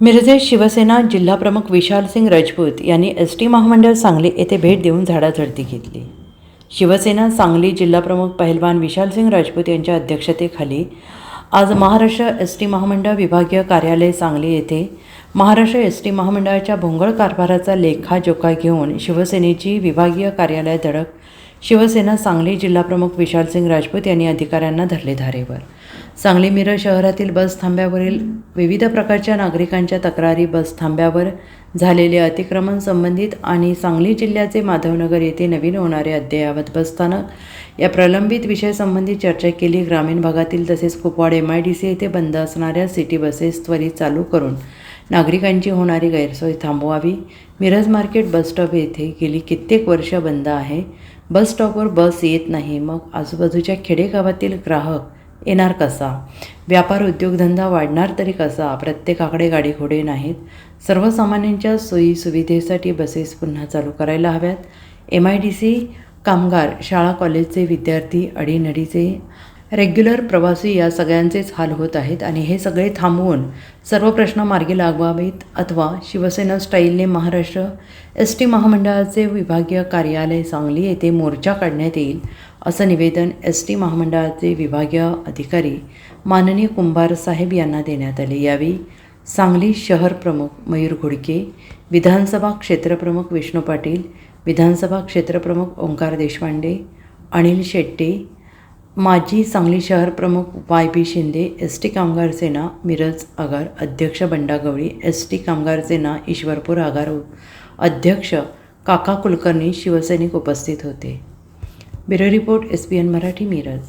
मिरजेत शिवसेना जिल्हाप्रमुख विशालसिंग राजपूत यांनी S T महामंडळ सांगली येथे भेट देऊन झाडाझडती घेतली. शिवसेना सांगली जिल्हाप्रमुख पहिलवान विशालसिंग राजपूत यांच्या अध्यक्षतेखाली आज महाराष्ट्र एस टी महामंडळ विभागीय कार्यालय सांगली येथे महाराष्ट्र एस टी महामंडळाच्या भोंगळ कारभाराचा लेखाजोखा घेऊन शिवसेनेची विभागीय कार्यालय धडक शिवसेना सांगली जिल्हाप्रमुख विशालसिंग राजपूत यांनी अधिकाऱ्यांना धरले धारेवर. सांगली मिरज शहरातील बस थांब्यावरील विविध प्रकारच्या नागरिकांच्या तक्रारी बस थांब्यावर झालेले अतिक्रमण संबंधित आणि सांगली जिल्ह्याचे माधवनगर येथे नवीन होणारे अद्ययावत बसस्थानक या प्रलंबित विषयासंबंधी चर्चा केली. ग्रामीण भागातील तसेच Kupwad M I D C येथे बंद असणाऱ्या सिटी बसेस त्वरित चालू करून नागरिकांची होणारी गैरसोय थांबवावी. मिरज मार्केट बस स्टॉप येथे गेली कित्येक वर्ष बंद आहे. बस स्टॉपवर बस येत नाही. मग आजूबाजूच्या खेडेगावातील ग्राहक येणार कसा? व्यापार उद्योगधंदा वाढणार तरी कसा? प्रत्येकाकडे गाडी घोडे नाहीत. सर्वसामान्यांच्या सोयीसुविधेसाठी बसेस पुन्हा चालू करायला हव्यात. एम आय डी सी कामगार शाळा कॉलेजचे विद्यार्थी अडीनडीचे रेग्युलर प्रवासी या सगळ्यांचेच हाल होत आहेत आणि हे सगळे थांबवून सर्व प्रश्न मार्गी लागवावेत अथवा शिवसेना स्टाईलने महाराष्ट्र एस टी महामंडळाचे विभागीय कार्यालय सांगली येथे मोर्चा काढण्यात येईल असं निवेदन एस टी महामंडळाचे विभागीय अधिकारी माननीय कुंभार साहेब यांना देण्यात आले. यावेळी सांगली शहर प्रमुख मयूर घोडके विधानसभा क्षेत्रप्रमुख विष्णू पाटील विधानसभा क्षेत्रप्रमुख ओंकार देशपांडे अनिल शेट्टे माजी सांगली शहर प्रमुख Y B Shinde S T कामगार सेना मिरज आगार अध्यक्ष बंडा गवळी एस टी कामगार सेना ईश्वरपूर आगार अध्यक्ष काका कुलकर्णी शिवसैनिक उपस्थित होते. Bureau report S P N Marathi Miraj.